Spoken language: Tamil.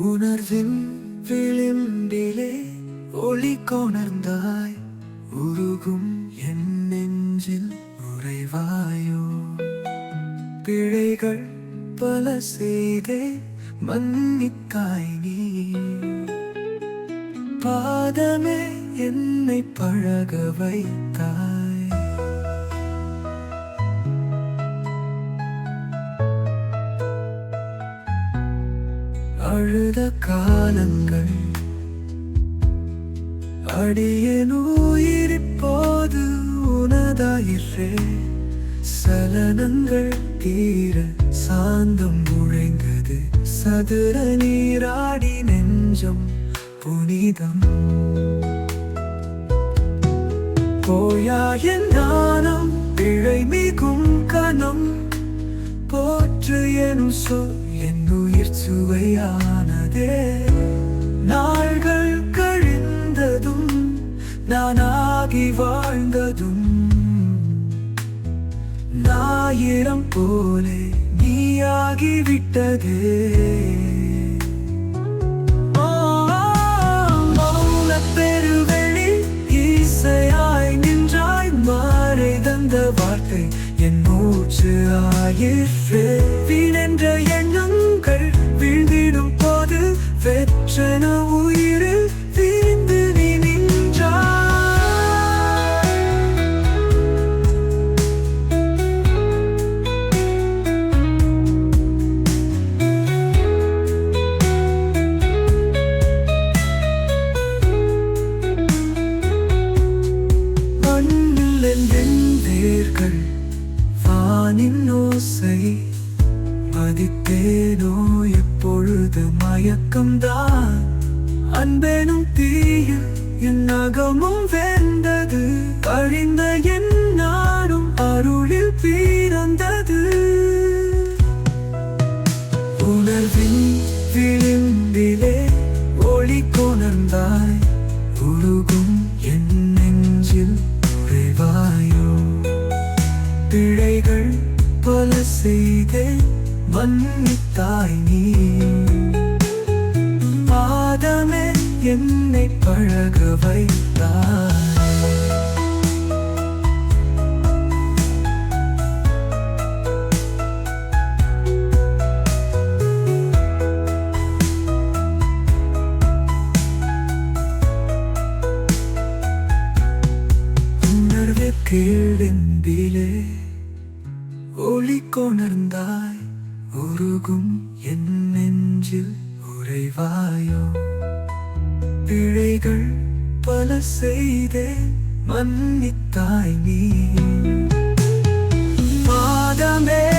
உணர்வின் விளிம்பிலே ஒளி கொணர்ந்தாய். உருகும் என் நெஞ்சில் உறைவாயோ. பிழைகள் பல செய்தே மன்னித்தாய் நீ. பாதமே என்னை பழக வைத்தாய். அழுத காலங்கள். அடியேன் உனதாயிற்றே. சலனங்கள் தீர சாந்தம் முழங்கது. சதுர நீராடி நெஞ்சம் புனிதம். போயாய என் ஞானம் பிழை மிகும் கணம். போற்று எனும் சொல் சுவையானதே நாள்கள் கழிந்ததும் நானாகி வாழ்ந்ததும். ஞாயிரம் போலே நீயாகி விட்டதே பெருவெளி இசையாய் நின்றாய் மாறை தந்த வார்த்தை என் மூச்சு ஆயிற்று. வீணென்ற என் வெற்றன உயிரில் விரிந்து நீ நின்றாய். மண்ணில் என் வேர்கள் வானின் ஓசை மயக்கம்தான். அன்பேனும் தீயில் என் அகமும் வேண்டது அழிந்த என் நாடும் அருளில் பிறந்தது. உணர்வின் விளிம்பிலே ஒளி கொணர்ந்தாய். உருகும் என் நெஞ்சில் உறைவாயோ. பிழைகள் பல செய்தே மன்னித்தாய் நீ. அழக பழக வைத்தாய் உணர்வே ஒளி கொணர்ந்தாய் உருகும் என் நெஞ்சில் உறைவாயோ? பிழைகள் பல செய்தே மன்னித்தாய் நீ. பாதமே